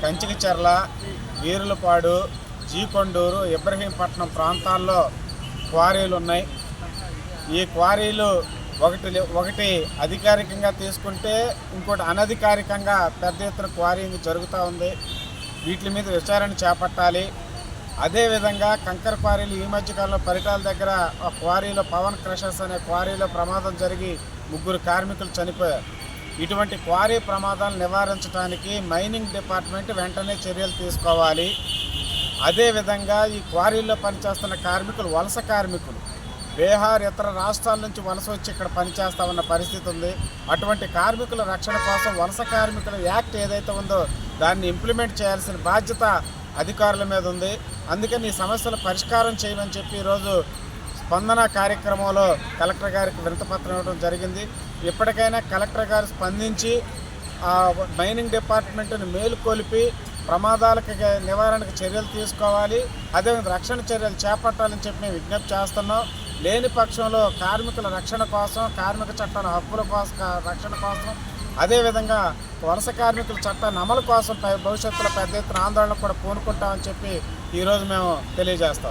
కంచికిచెర్ల వీరులపాడు జీకొండూరు ఇబ్రహీంపట్నం ప్రాంతాల్లో క్వారీలు ఉన్నాయి ఈ క్వారీలు ఒకటి ఒకటి అధికారికంగా తీసుకుంటే ఇంకోటి అనధికారికంగా పెద్ద ఎత్తున క్వారీంగ్ జరుగుతూ ఉంది. వీటి మీద విచారణ చేపట్టాలి. అదేవిధంగా కంకర క్వారీలు ఈ మధ్యకాలంలో పరిటాల దగ్గర ఒక క్వారీలో పవన్ క్రషర్స్ అనే క్వారీలో ప్రమాదం జరిగి ముగ్గురు కార్మికులు చనిపోయారు. ఇటువంటి క్వారీ ప్రమాదాలు నివారించడానికి మైనింగ్ డిపార్ట్మెంట్ వెంటనే చర్యలు తీసుకోవాలి. అదేవిధంగా ఈ క్వారీల్లో పనిచేస్తున్న కార్మికులు వలస కార్మికులు బీహార్ ఇతర రాష్ట్రాల నుంచి వలస వచ్చి ఇక్కడ పనిచేస్తా ఉన్న పరిస్థితి ఉంది. అటువంటి కార్మికుల రక్షణ కోసం వలస కార్మికుల యాక్ట్ ఏదైతే ఉందో దాన్ని ఇంప్లిమెంట్ చేయాల్సిన బాధ్యత అధికారుల మీద ఉంది. అందుకని ఈ సమస్యల పరిష్కారం చేయమని చెప్పి ఈరోజు స్పందన కార్యక్రమంలో కలెక్టర్ గారికి వినతపత్రం ఇవ్వడం జరిగింది. ఇప్పటికైనా కలెక్టర్ గారు స్పందించి ఆ మైనింగ్ డిపార్ట్మెంట్ని మేలుకొలిపి ప్రమాదాలకు నివారణకు చర్యలు తీసుకోవాలి. అదేవిధంగా రక్షణ చర్యలు చేపట్టాలని చెప్పి మేము విజ్ఞప్తి చేస్తున్నాం. లేని పక్షంలో కార్మికుల రక్షణ కోసం కార్మిక చట్టాల హక్కుల కోసం రక్షణ కోసం అదేవిధంగా వలస కార్మికుల చట్టాన్ని అమలు కోసం భవిష్యత్తులో పెద్ద ఎత్తున ఆందోళన కూడా పూనుకుంటామని చెప్పి ఈరోజు మేము తెలియజేస్తాం.